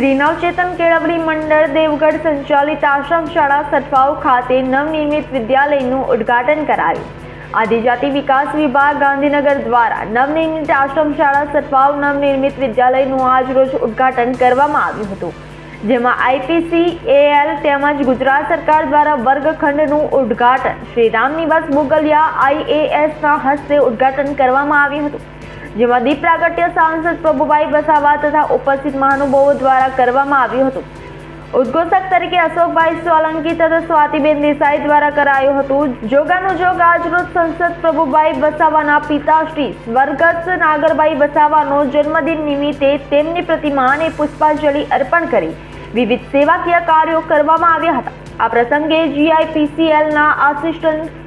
શ્રી નવચેતન કેળવણી મંડળ, દેવગઢ સંચાલિત આશ્રમ શાળા સટવાવ ખાતે નવનિર્મિત વિદ્યાલયનું ઉદ્ઘાટન કરાયું. આદિજાતિ વિકાસ વિભાગ ગાંધીનગર દ્વારા નવનિર્મિત આશ્રમ શાળા સટવાવ નવનિર્મિત વિદ્યાલયનું આજરોજ ઉદ્ઘાટન કરવામાં આવ્યું હતું. જેમાં આઈપીસી, એએલ તેમજ ગુજરાત સરકાર દ્વારા વર્ગખંડનું ઉદ્ઘાટન શ્રી રામનિવાસ મુગલિયા આઈએએસના હસ્તે ઉદ્ઘાટન કરવામાં આવ્યું હતું. જેમાં દીપ પ્રાગટ્ય સાંસદ પ્રભુભાઈ વસાવા તથા ઉપસ્થિત મહાનુભાવો દ્વારા કરવામાં આવ્યું હતું. ઉદ્ઘોષક તરીકે અશોકભાઈ સોલંકી તથા સ્વાતિબેન દેસાઈ દ્વારા કરાયું હતું. જોગાનું જોગ આજરોજ સંસદ પ્રભુભાઈ વસાવાના પિતાશ્રી સ્વર્ગસ્થ નાગરભાઈ વસાવાનો જન્મદિન નિમિત્તે તેમની પ્રતિમાને પુષ્પાંજલિ અર્પણ કરી વિવિધ સેવાકીય કાર્યો કરવામાં આવ્યા હતા. આ પ્રસંગે જીઆઈપીસીએલના આસિસ્ટન્ટ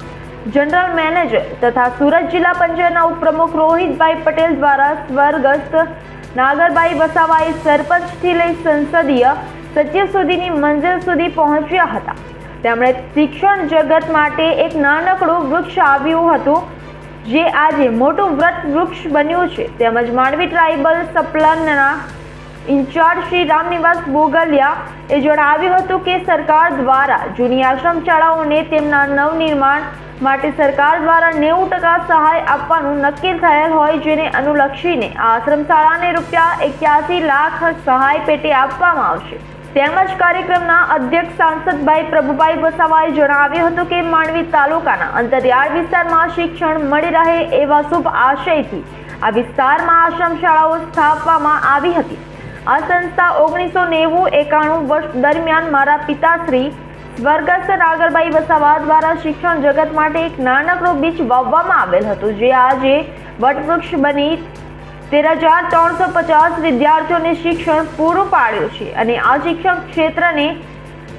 જનરલ મેનેજર તથા સુરત જિલ્લા પંચાયતના ઉપપ્રમુખ રોહિતભાઈ પટેલ દ્વારા સ્વર્ગસ્થ નાગરભાઈ વસાવાએ સરપંચથી લઈ સંસદીય સચિવ સુધીની મંજિલ સુધી પહોંચ્યા હતા. તેમણે શિક્ષણ જગત માટે એક નાનકડું વૃક્ષ આવ્યું હતું, જે આજે મોટું વ્રત વૃક્ષ બન્યું છે. તેમજ માંડવી ટ્રાઇબલ સપ્લનના ઇન્ચાર્જ શ્રી રામનિવાસ બોગલિયા એ જણાવ્યું હતું કે સરકાર દ્વારા જૂની આશ્રમ શાળાઓને તેમના નવનિર્માણ માટે સરકાર દ્વારા નેવું ટકા સહાય આપવાનું નક્કી થયેલ હોય જેને અનુલક્ષીને આશ્રમ શાળાને રૂપિયા એક્યાસી લાખ સહાય પેટે આપવામાં આવશે. તેમજ કાર્યક્રમના અધ્યક્ષ સાંસદભાઈ પ્રભુભાઈ વસાવાએ જણાવ્યું હતું કે માંડવી તાલુકાના અંતરિયાળ વિસ્તારમાં શિક્ષણ મળી રહે એવા શુભ આશયથી આ વિસ્તારમાં આશ્રમ શાળાઓ સ્થાપવામાં આવી હતી. આ સંસ્થા ઓગણીસો નેવું એકાણું વર્ષ દરમિયાન મારા પિતાશ્રી સ્વર્ગસ્થ નાગરભાઈ વસાવા દ્વારા શિક્ષણ જગત માટે એક નાનકડું બીજ વાવવામાં આવેલ હતું, જે આજે વટવૃક્ષ બની તેર હજાર ત્રણસો પચાસ વિદ્યાર્થીઓને શિક્ષણ પૂરું પાડ્યું છે. અને આ શિક્ષણ ક્ષેત્રને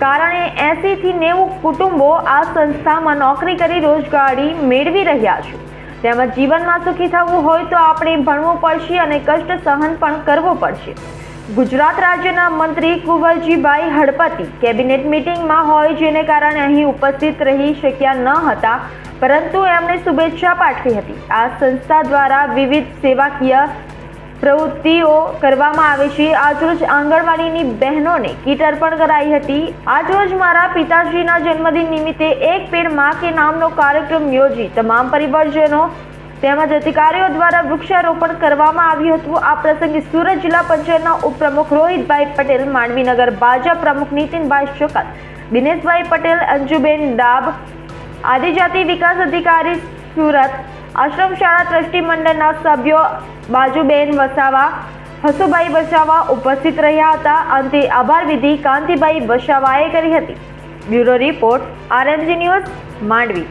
કારણે એંસીથી નેવું કુટુંબો આ સંસ્થામાં નોકરી કરી રોજગારી મેળવી રહ્યા છે. તેમજ જીવનમાં સુખી થવું હોય તો આપણે ભણવું પડશે અને કષ્ટ સહન પણ કરવું પડશે. ગુજરાત રાજ્યના મંત્રી કુંવરજીભાઈ હડપતિ કેબિનેટ મિટિંગમાં હોય જેને કારણે અહીં ઉપસ્થિત રહી શક્યા ન હતા, પરંતુ એમણે શુભેચ્છા પાઠવી હતી. આ સંસ્થા દ્વારા વિવિધ સેવાકીય પ્રવૃત્તિઓ કરવામાં આવે છે. આજરોજ આંગણવાડીની બહેનોને કીટ અર્પણ કરાઈ હતી. આજરોજ મારા પિતાશ્રીના જન્મદિન નિમિત્તે એક પેડમાં કે નામનો કાર્યક્રમ યોજી તમામ પરિવારજનો તેમજ અધિકારીઓ દ્વારા વૃક્ષારોપણ કરવામાં આવ્યું હતું. આ પ્રસંગે સુરત જિલ્લા પંચાયતના ઉપપ્રમુખ રોહિતભાઈ પટેલ, માંડવીનગર ભાજપ પ્રમુખ નીતિનભાઈ શુકલ દિનેશભાઈ પટેલ, અંજુબેન ડાબ, આદિજાતિ વિકાસ અધિકારી સુરત, આશ્રમ શાળા ટ્રસ્ટી મંડળના સભ્યો બાજુબેન વસાવા, હસુભાઈ વસાવા ઉપસ્થિત રહ્યા હતા. અંતે આભાર વિધિ કાંતિભાઈ વસાવાએ કરી હતી. Bureau report RMG news, Mandvi.